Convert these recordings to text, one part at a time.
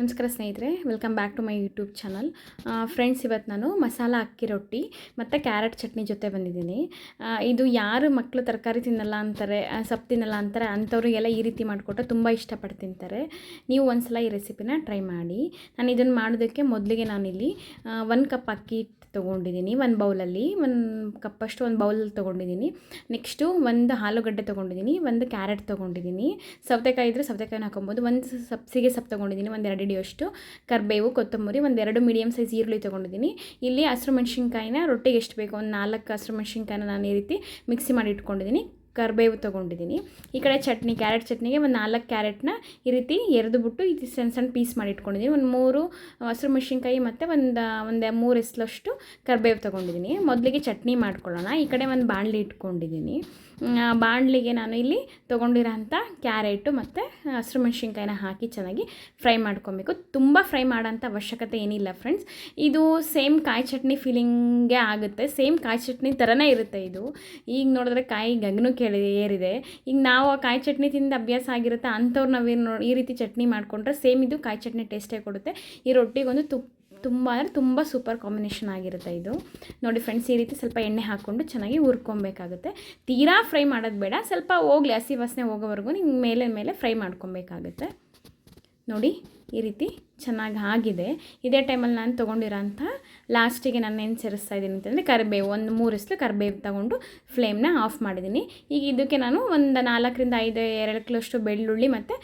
ನಮಸ್ಕಾರ ಸ್ನೇಹಿತರೆ welcome back to my YouTube channel friends ಇವತ್ತು ನಾನು ಮಸಾಲ ಅಕ್ಕಿ ರೊಟ್ಟಿ ಮತ್ತು ಕ್ಯಾರೆಟ್ ಚಟ್ನಿ ಜೊತೆ ಬಂದಿದ್ದೀನಿ. ಇದು ಯಾರು ಮಕ್ಕಳು ತರಕಾರಿ ತಿನ್ನಲ್ಲ ಅಂತಾರೆ ಸೊಪ್ಪು ತಿನ್ನಲ್ಲ ಅಂತಾರೆ ಅಂಥವ್ರಿಗೆಲ್ಲ ಈ ರೀತಿ ಮಾಡಿಕೊಟ್ರೆ ತುಂಬ ಇಷ್ಟಪಟ್ಟು ತಿಂತಾರೆ. ನೀವು ಒಂದು ಸಲ ಈ ರೆಸಿಪಿನ ಟ್ರೈ ಮಾಡಿ. ನಾನು ಇದನ್ನು ಮಾಡೋದಕ್ಕೆ ಮೊದಲಿಗೆ ನಾನಿಲ್ಲಿ ಒಂದು ಕಪ್ ಅಕ್ಕಿ ತೊಗೊಂಡಿದ್ದೀನಿ ಒಂದು ಬೌಲಲ್ಲಿ ಒಂದು ಕಪ್ಪಷ್ಟು ಒಂದು ಬೌಲ್ ತೊಗೊಂಡಿದ್ದೀನಿ. ನೆಕ್ಸ್ಟು ಒಂದು ಆಲೂಗಡ್ಡೆ ತೊಗೊಂಡಿದ್ದೀನಿ, ಒಂದು ಕ್ಯಾರೆಟ್ ತೊಗೊಂಡಿದ್ದೀನಿ. ಸೌತೆಕಾಯಿ ಇದ್ದರೆ ಸೌತೆಕಾಯಿನ ಹಾಕೊಬೋದು ಒಂದು ಸಬ್ಸಿಗೆ ಸೊಪ್ಪು ತೊಗೊಂಡಿದ್ದೀನಿ, ಒಂದು ಎರಡು ಹಿಡಿಯೋಷ್ಟು ಕರಿಬೇವು, ಕೊತ್ತಂಬರಿ, ಒಂದೆರಡು ಮೀಡಿಯಮ್ ಸೈಜ್ ಈರುಳ್ಳಿ ತೊಗೊಂಡಿದ್ದೀನಿ. ಇಲ್ಲಿ ಹಸಿರು ಮೆಣಸಿನ್ಕಾಯಿನ ರೊಟ್ಟಿಗೆ ಎಷ್ಟು ಬೇಕು? ಒಂದು ನಾಲ್ಕು ಹಸಿರು ಮೆಣಸಿನ್ಕಾಯಿನ ನಾನು ಈ ರೀತಿ ಮಿಕ್ಸಿ ಮಾಡಿ ಇಟ್ಕೊಂಡಿದ್ದೀನಿ. ಕರಿಬೇವು ತೊಗೊಂಡಿದ್ದೀನಿ. ಈ ಕಡೆ ಚಟ್ನಿ, ಕ್ಯಾರೆಟ್ ಚಟ್ನಿಗೆ ಒಂದು ನಾಲ್ಕು ಕ್ಯಾರೆಟ್ನ ಈ ರೀತಿ ಎರೆದುಬಿಟ್ಟು ಇದು ಸಣ್ಣ ಸಣ್ಣ ಪೀಸ್ ಮಾಡಿ ಇಟ್ಕೊಂಡಿದ್ದೀನಿ ಒಂದು ಮೂರು ಹಸಿರು ಮೆಣಸಿನ್ಕಾಯಿ ಮತ್ತು ಒಂದು ಒಂದು ಮೂರು ಎಸ್ಲಷ್ಟು ಕರಿಬೇವು ತೊಗೊಂಡಿದ್ದೀನಿ. ಮೊದಲಿಗೆ ಚಟ್ನಿ ಮಾಡ್ಕೊಳ್ಳೋಣ. ಈ ಕಡೆ ಒಂದು ಬಾಣಲಿ ಇಟ್ಕೊಂಡಿದ್ದೀನಿ. ಬಾಣಲಿಗೆ ನಾನು ಇಲ್ಲಿ ತೊಗೊಂಡಿರೋಂಥ ಕ್ಯಾರೆಟು ಮತ್ತು ಹಸಿರು ಮೆಣಸಿನ್ಕಾಯಿನ ಹಾಕಿ ಚೆನ್ನಾಗಿ ಫ್ರೈ ಮಾಡ್ಕೊಬೇಕು. ತುಂಬ ಫ್ರೈ ಮಾಡೋಂಥ ಅವಶ್ಯಕತೆ ಏನಿಲ್ಲ ಫ್ರೆಂಡ್ಸ್. ಇದು ಸೇಮ್ ಕಾಯಿ ಚಟ್ನಿ ಫೀಲಿಂಗೇ ಆಗುತ್ತೆ. ಸೇಮ್ ಕಾಯಿ ಚಟ್ನಿ ಥರನೇ ಇರುತ್ತೆ ಇದು. ಈಗ ನೋಡಿದ್ರೆ ಕಾಯಿ ಗಗನು ಕೇಳಿ ಏರಿದೆ. ಈಗ ನಾವು ಆ ಕಾಯಿ ಚಟ್ನಿ ತಿಂದ ಅಭ್ಯಾಸ ಆಗಿರುತ್ತೆ, ಅಂಥವ್ರು ನಾವೇನು ನೋಡಿ, ಈ ರೀತಿ ಚಟ್ನಿ ಮಾಡಿಕೊಂಡ್ರೆ ಸೇಮ್ ಇದು ಕಾಯಿ ಚಟ್ನಿ ಟೇಸ್ಟೇ ಕೊಡುತ್ತೆ. ಈ ರೊಟ್ಟಿಗೊಂದು ತುಪ್ಪ ತುಂಬ ಅಂದರೆ ತುಂಬ ಸೂಪರ್ ಕಾಂಬಿನೇಷನ್ ಆಗಿರುತ್ತೆ ಇದು. ನೋಡಿ ಫ್ರೆಂಡ್ಸ್ ಈ ರೀತಿ ಸ್ವಲ್ಪ ಎಣ್ಣೆ ಹಾಕ್ಕೊಂಡು ಚೆನ್ನಾಗಿ ಹುರ್ಕೊಬೇಕಾಗುತ್ತೆ. ತೀರಾ ಫ್ರೈ ಮಾಡೋದು ಬೇಡ, ಸ್ವಲ್ಪ ಹೋಗ್ಲಿ, ಹಸಿ ವಾಸನೆ ಹೋಗೋವರೆಗೂ ನಿಮ್ಗೆ ಮೇಲೆ ಮೇಲೆ ಫ್ರೈ ಮಾಡ್ಕೊಬೇಕಾಗುತ್ತೆ. ನೋಡಿ, ಈ ರೀತಿ ಚೆನ್ನಾಗಿ ಆಗಿದೆ. ಇದೇ ಟೈಮಲ್ಲಿ ನಾನು ತೊಗೊಂಡಿರೋಂಥ ಲಾಸ್ಟಿಗೆ ನಾನು ಏನು ಸೇರಿಸ್ತಾ ಇದ್ದೀನಿ ಅಂತಂದರೆ ಕರಿಬೇವು, ಒಂದು ಮೂರು ಇಸ್ಲು ಕರಿಬೇವು ತಗೊಂಡು ಫ್ಲೇಮ್ನ ಆಫ್ ಮಾಡಿದ್ದೀನಿ. ಈಗ ಇದಕ್ಕೆ ನಾನು ಒಂದು ನಾಲ್ಕರಿಂದ ಐದು, ಎರಡು ಕಿಲೋಷ್ಟು ಬೆಳ್ಳುಳ್ಳಿ ಮತ್ತು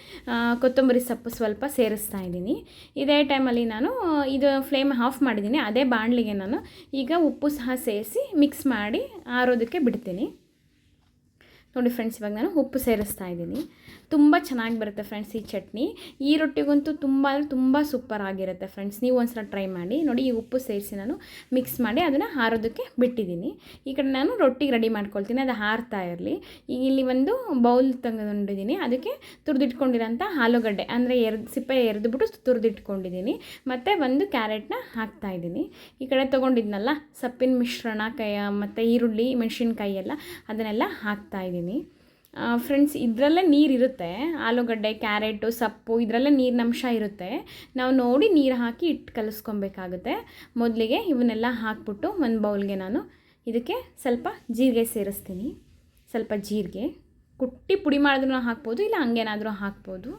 ಕೊತ್ತಂಬರಿ ಸೊಪ್ಪು ಸ್ವಲ್ಪ ಸೇರಿಸ್ತಾ ಇದ್ದೀನಿ. ಇದೇ ಟೈಮಲ್ಲಿ ನಾನು ಇದು ಫ್ಲೇಮ್ ಆಫ್ ಮಾಡಿದ್ದೀನಿ. ಅದೇ ಬಾಣಲಿಗೆ ನಾನು ಈಗ ಉಪ್ಪು ಸಹ ಸೇರಿಸಿ ಮಿಕ್ಸ್ ಮಾಡಿ ಆರೋದಕ್ಕೆ ಬಿಡ್ತೀನಿ. ನೋಡಿ ಫ್ರೆಂಡ್ಸ್, ಇವಾಗ ನಾನು ಉಪ್ಪು ಸೇರಿಸ್ತಾ ಇದ್ದೀನಿ. ತುಂಬ ಚೆನ್ನಾಗಿ ಬರುತ್ತೆ ಫ್ರೆಂಡ್ಸ್ ಈ ಚಟ್ನಿ. ಈ ರೊಟ್ಟಿಗಂತೂ ತುಂಬ ಅಂದರೆ ತುಂಬ ಸೂಪರ್ ಆಗಿರುತ್ತೆ ಫ್ರೆಂಡ್ಸ್. ನೀವು ಒಂದ್ಸಲ ಟ್ರೈ ಮಾಡಿ, ನೋಡಿ ಈ ಉಪ್ಪು ಸೇರಿಸಿ ನಾನು ಮಿಕ್ಸ್ ಮಾಡಿ ಅದನ್ನು ಹಾರೋದಕ್ಕೆ ಬಿಟ್ಟಿದ್ದೀನಿ. ಈ ಕಡೆ ನಾನು ರೊಟ್ಟಿಗೆ ರೆಡಿ ಮಾಡ್ಕೊಳ್ತೀನಿ, ಅದು ಹಾರ್ತಾ ಇರಲಿ. ಈಗ ಇಲ್ಲಿ ಒಂದು ಬೌಲ್ ತಗೊಂಡಿದ್ದೀನಿ ಅದಕ್ಕೆ ತುರಿದಿಟ್ಕೊಂಡಿರೋಂಥ ಆಲೂಗಡ್ಡೆ, ಅಂದರೆ ಎರಡು ಸಿಪ್ಪೆ ಎರೆದುಬಿಟ್ಟು ತುರಿದಿಟ್ಕೊಂಡಿದ್ದೀನಿ. ಮತ್ತು ಒಂದು ಕ್ಯಾರೆಟ್ನ ಹಾಕ್ತಾ ಇದ್ದೀನಿ. ಈ ಕಡೆ ತೊಗೊಂಡಿದ್ನಲ್ಲ, ಸಪ್ಪಿನ ಮಿಶ್ರಣ ಕೈ ಮತ್ತು ಈರುಳ್ಳಿ, ಮೆಣಸಿನ್ಕಾಯಿ ಎಲ್ಲ, ಅದನ್ನೆಲ್ಲ ಹಾಕ್ತಾ ಇದ್ದೀನಿ ಫ್ರೆಂಡ್ಸ್ ಇದರಲ್ಲೇ ನೀರಿರುತ್ತೆ ಆಲೂಗಡ್ಡೆ ಕ್ಯಾರೆಟು ಸೊಪ್ಪು, ಇದರಲ್ಲೇ ನೀರಿನಂಶ ಇರುತ್ತೆ. ನಾವು ನೋಡಿ ನೀರು ಹಾಕಿ ಇಟ್ಟು ಕಲಿಸ್ಕೊಬೇಕಾಗುತ್ತೆ. ಮೊದಲಿಗೆ ಇವನ್ನೆಲ್ಲ ಹಾಕ್ಬಿಟ್ಟು ಒಂದು ಬೌಲ್ಗೆ ನಾನು ಇದಕ್ಕೆ ಸ್ವಲ್ಪ ಜೀರಿಗೆ ಸೇರಿಸ್ತೀನಿ. ಸ್ವಲ್ಪ ಜೀರಿಗೆ. ಕುಟ್ಟಿ ಪುಡಿ ಮಾಡಿದ್ರೂ ಹಾಕ್ಬೋದು, ಇಲ್ಲ ಹಂಗೇನಾದರೂ ಹಾಕ್ಬೋದು.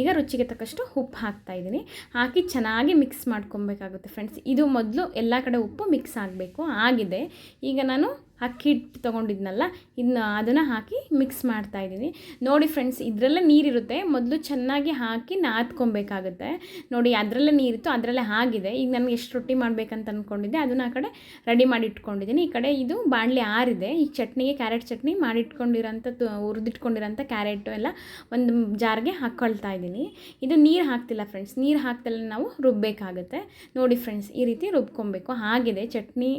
ಈಗ ರುಚಿಗೆ ತಕ್ಕಷ್ಟು ಉಪ್ಪು ಹಾಕ್ತಾ ಇದ್ದೀನಿ. ಹಾಕಿ ಚೆನ್ನಾಗಿ ಮಿಕ್ಸ್ ಮಾಡ್ಕೊಬೇಕಾಗುತ್ತೆ ಫ್ರೆಂಡ್ಸ್ ಇದು ಮೊದಲು ಎಲ್ಲ ಕಡೆ ಉಪ್ಪು ಮಿಕ್ಸ್ ಆಗಬೇಕು, ಆಗಿದೆ. ಈಗ ನಾನು ಅಕ್ಕಿ ಹಿಟ್ಟು ತೊಗೊಂಡಿದ್ನಲ್ಲ ಇನ್ನು ಅದನ್ನು ಹಾಕಿ ಮಿಕ್ಸ್ ಮಾಡ್ತಾ ಇದ್ದೀನಿ. ನೋಡಿ ಫ್ರೆಂಡ್ಸ್ ಇದರಲ್ಲೇ ನೀರಿರುತ್ತೆ. ಮೊದಲು ಚೆನ್ನಾಗಿ ಹಾಕಿ ನಾದ್ಕೊಬೇಕಾಗುತ್ತೆ. ನೋಡಿ ಅದರಲ್ಲೇ ನೀರಿತ್ತು, ಅದರಲ್ಲೇ ಆಗಿದೆ. ಈಗ ನನಗೆ ಎಷ್ಟು ರೊಟ್ಟಿ ಮಾಡಬೇಕಂತ ಅಂದ್ಕೊಂಡಿದ್ದೆ ಅದನ್ನು ಆ ಕಡೆ ರೆಡಿ ಮಾಡಿ ಇಟ್ಕೊಂಡಿದ್ದೀನಿ. ಈ ಕಡೆ ಇದು ಬಾಣಲೆ ಆರಿದೆ. ಈ ಚಟ್ನಿಗೆ ಕ್ಯಾರೆಟ್ ಚಟ್ನಿ ಮಾಡಿಟ್ಕೊಂಡಿರೋಂಥ ಹುರಿದಿಟ್ಕೊಂಡಿರೋಂಥ ಕ್ಯಾರೆಟು ಎಲ್ಲ ಒಂದು ಜಾರ್ಗೆ ಹಾಕ್ಕೊಳ್ತಾ ಇದ್ದೀನಿ. ಇದು ನೀರು ಹಾಕ್ತಿಲ್ಲ ಫ್ರೆಂಡ್ಸ್ ನೀರು ಹಾಕ್ತಲ್ಲ ನಾವು ರುಬ್ಬಬೇಕಾಗುತ್ತೆ ನೋಡಿ ಫ್ರೆಂಡ್ಸ್ ಈ ರೀತಿ ರುಬ್ಕೊಬೇಕು. ಆಗಿದೆ, ಚಟ್ನಿ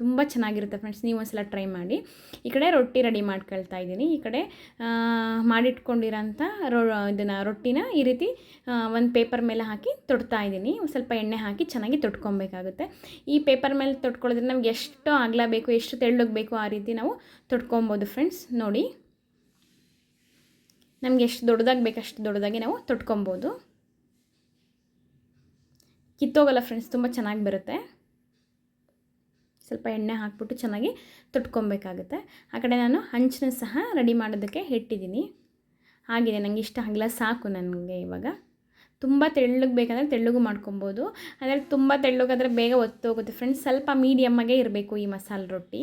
ತುಂಬ ಚೆನ್ನಾಗಿರುತ್ತೆ ಫ್ರೆಂಡ್ಸ್, ನೀವು ಒಂದ್ಸಲ ಟ್ರೈ ಮಾಡಿ. ಈ ಕಡೆ ರೊಟ್ಟಿ ರೆಡಿ ಮಾಡ್ಕೊಳ್ತಾ ಇದ್ದೀನಿ. ಈ ಕಡೆ ಮಾಡಿಟ್ಕೊಂಡಿರೋಂಥ ರೊ, ಇದನ್ನು ರೊಟ್ಟಿನ ಈ ರೀತಿ ಒಂದು ಪೇಪರ್ ಮೇಲೆ ಹಾಕಿ ತೊಡ್ತಾ ಇದ್ದೀನಿ. ಸ್ವಲ್ಪ ಎಣ್ಣೆ ಹಾಕಿ ಚೆನ್ನಾಗಿ ತೊಟ್ಕೊಬೇಕಾಗುತ್ತೆ ಈ ಪೇಪರ್ ಮೇಲೆ ತೊಟ್ಕೊಳ್ಳೋದ್ರೆ ನಮ್ಗೆ ಎಷ್ಟು ಅಗಲ ಎಷ್ಟು ತೆಳ್ಳಗೆ ಬೇಕು ಆ ರೀತಿ ನಾವು ತೊಟ್ಕೊಬೋದು ಫ್ರೆಂಡ್ಸ್, ನೋಡಿ. ನಮಗೆ ಎಷ್ಟು ದೊಡ್ಡದಾಗಿ ಬೇಕು ಅಷ್ಟು ದೊಡ್ಡದಾಗಿ ನಾವು ತೊಟ್ಕೊಬೋದು ಕಿತ್ತೋಗಲ್ಲ ಫ್ರೆಂಡ್ಸ್, ತುಂಬ ಚೆನ್ನಾಗಿ ಬರುತ್ತೆ. ಸ್ವಲ್ಪ ಎಣ್ಣೆ ಹಾಕ್ಬಿಟ್ಟು ಚೆನ್ನಾಗಿ ತೊಟ್ಕೊಬೇಕಾಗುತ್ತೆ. ಆ ಕಡೆ ನಾನು ಹಂಚನ ಸಹ ರೆಡಿ ಮಾಡೋದಕ್ಕೆ ಇಟ್ಟಿದ್ದೀನಿ. ಆಗಿದೆ ನನಗೆ ಇಷ್ಟ ಆಗಲ್ಲ, ಸಾಕು ನನಗೆ ಇವಾಗ. ತುಂಬ ತೆಳ್ಳಗೆ ಬೇಕಂದರೆ ತೆಳ್ಳಗೂ ಮಾಡ್ಕೊಬೋದು. ಆದರೆ ತುಂಬ ತೆಳ್ಳಗಾದರೆ ಬೇಗ ಒತ್ತೋಗುತ್ತೆ. ಫ್ರೆಂಡ್ಸ್ ಸ್ವಲ್ಪ ಮೀಡಿಯಮ್ಮಾಗೆ ಇರಬೇಕು ಈ ಮಸಾಲೆ ರೊಟ್ಟಿ.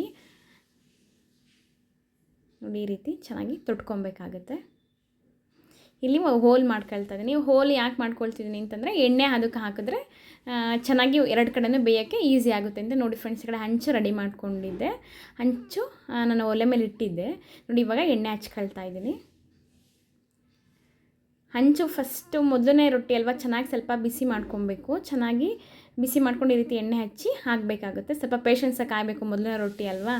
ನೋಡಿ, ಈ ರೀತಿ ಚೆನ್ನಾಗಿ ತೊಟ್ಕೊಬೇಕಾಗುತ್ತೆ. ಇಲ್ಲಿ ಹೋಲ್ ಮಾಡ್ಕೊಳ್ತಾ ಇದ್ದೀನಿ ಹೋಲ್ ಯಾಕೆ ಮಾಡ್ಕೊಳ್ತಿದ್ದೀನಿ ಅಂತಂದರೆ ಎಣ್ಣೆ ಅದಕ್ಕೆ ಹಾಕಿದ್ರೆ ಚೆನ್ನಾಗಿ ಎರಡು ಕಡೆನೂ ಬೇಯೋಕ್ಕೆ ಈಸಿ ಆಗುತ್ತೆ ಅಂತ ನೋಡಿ ಫ್ರೆಂಡ್ಸ್ ಈ ಕಡೆ ಹಂಚು ರೆಡಿ ಮಾಡ್ಕೊಂಡಿದ್ದೆ. ಹಂಚು ನಾನು ಒಲೆ ಮೇಲೆ ಇಟ್ಟಿದ್ದೆ. ನೋಡಿ, ಇವಾಗ ಎಣ್ಣೆ ಹಚ್ಕೊಳ್ತಾ ಇದ್ದೀನಿ. ಹಂಚು ಫಸ್ಟು ಮೊದಲನೇ ರೊಟ್ಟಿ ಅಲ್ವಾ, ಚೆನ್ನಾಗಿ ಸ್ವಲ್ಪ ಬಿಸಿ ಮಾಡ್ಕೊಬೇಕು. ಚೆನ್ನಾಗಿ ಬಿಸಿ ಮಾಡ್ಕೊಂಡು ಈ ರೀತಿ ಎಣ್ಣೆ ಹಚ್ಚಿ ಹಾಕಬೇಕಾಗುತ್ತೆ. ಸ್ವಲ್ಪ ಪೇಷನ್ಸಾಗಿ ಕಾಯಬೇಕು ಮೊದಲನೇ ರೊಟ್ಟಿ ಅಲ್ವಾ.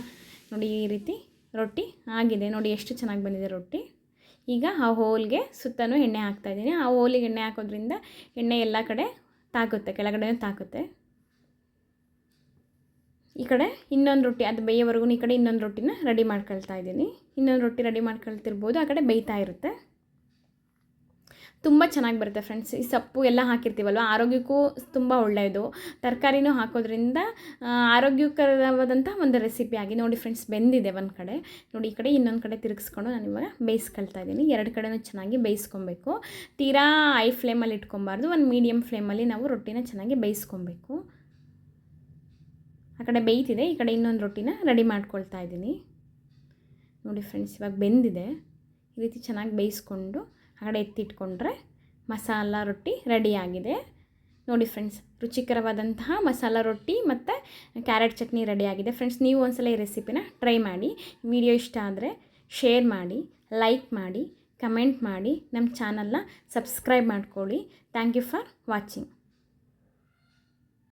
ನೋಡಿ, ಈ ರೀತಿ ರೊಟ್ಟಿ ಆಗಿದೆ. ನೋಡಿ, ಎಷ್ಟು ಚೆನ್ನಾಗಿ ಬಂದಿದೆ ರೊಟ್ಟಿ. ಈಗ ಆ ಹೋಲ್ಗೆ ಸುತ್ತಲೂ ಎಣ್ಣೆ ಹಾಕ್ತಾಯಿದ್ದೀನಿ ಆ ಹೋಲಿಗೆ ಎಣ್ಣೆ ಹಾಕೋದ್ರಿಂದ ಎಣ್ಣೆ ಎಲ್ಲ ಕಡೆ ತಾಕುತ್ತೆ ಕೆಳಗಡೆ ತಾಕುತ್ತೆ. ಈ ಕಡೆ ಇನ್ನೊಂದು ರೊಟ್ಟಿ, ಅದು ಬೇಯೋವರೆಗೂ ಈ ಕಡೆ ಇನ್ನೊಂದು ರೊಟ್ಟಿನ ರೆಡಿ ಮಾಡ್ಕೊಳ್ತಾ ಇದ್ದೀನಿ. ಇನ್ನೊಂದು ರೊಟ್ಟಿ ರೆಡಿ ಮಾಡ್ಕೊಳ್ತಿರ್ಬೋದು, ಆ ಕಡೆ ಬೇಯ್ತಾ ಇರುತ್ತೆ. ತುಂಬ ಚೆನ್ನಾಗಿ ಬರುತ್ತೆ ಫ್ರೆಂಡ್ಸ್ ಈ ಸೊಪ್ಪು ಎಲ್ಲ ಹಾಕಿರ್ತೀವಲ್ವ, ಆರೋಗ್ಯಕ್ಕೂ ತುಂಬ ಒಳ್ಳೆಯದು. ತರಕಾರಿನೂ ಹಾಕೋದ್ರಿಂದ ಆರೋಗ್ಯಕರವಾದಂಥ ಒಂದು ರೆಸಿಪಿ ಆಗಿ ನೋಡಿ ಫ್ರೆಂಡ್ಸ್ ಬೆಂದಿದೆ ಒಂದು ಕಡೆ. ನೋಡಿ ಈ ಕಡೆ ಇನ್ನೊಂದು ಕಡೆ ತಿರುಗಿಸ್ಕೊಂಡು ನಾನು ಇವಾಗ ಬೇಯಿಸ್ಕೊಳ್ತಾ ಇದ್ದೀನಿ. ಎರಡು ಕಡೆನೂ ಚೆನ್ನಾಗಿ ಬೇಯಿಸ್ಕೊಬೇಕು. ತೀರಾ ಐ ಫ್ಲೇಮಲ್ಲಿ ಇಟ್ಕೊಬಾರ್ದು ಒಂದು ಮೀಡಿಯಮ್ ಫ್ಲೇಮಲ್ಲಿ ನಾವು ರೊಟ್ಟಿನ ಚೆನ್ನಾಗಿ ಬೇಯಿಸ್ಕೊಬೇಕು ಆ ಕಡೆ ಬೇಯ್ತಿದೆ, ಈ ಕಡೆ ಇನ್ನೊಂದು ರೊಟ್ಟಿನ ರೆಡಿ ಮಾಡ್ಕೊಳ್ತಾ ಇದ್ದೀನಿ. ನೋಡಿ ಫ್ರೆಂಡ್ಸ್ ಇವಾಗ ಬೆಂದಿದೆ. ಈ ರೀತಿ ಚೆನ್ನಾಗಿ ಬೇಯಿಸ್ಕೊಂಡು ಕಡೆ ಎತ್ತಿಟ್ಕೊಂಡ್ರೆ ಮಸಾಲ ರೊಟ್ಟಿ ರೆಡಿಯಾಗಿದೆ. ನೋಡಿ ಫ್ರೆಂಡ್ಸ್, ರುಚಿಕರವಾದಂತಹ ಮಸಾಲ ರೊಟ್ಟಿ ಮತ್ತು ಕ್ಯಾರೆಟ್ ಚಟ್ನಿ ರೆಡಿಯಾಗಿದೆ. ಫ್ರೆಂಡ್ಸ್, ನೀವು ಒಂದ್ಸಲ ಈ ರೆಸಿಪಿನ ಟ್ರೈ ಮಾಡಿ, ವಿಡಿಯೋ ಇಷ್ಟ ಆದರೆ ಶೇರ್ ಮಾಡಿ, ಲೈಕ್ ಮಾಡಿ, ಕಮೆಂಟ್ ಮಾಡಿ, ನಮ್ಮ ಚಾನಲ್ನ ಸಬ್ಸ್ಕ್ರೈಬ್ ಮಾಡ್ಕೊಳ್ಳಿ. Thank you for watching.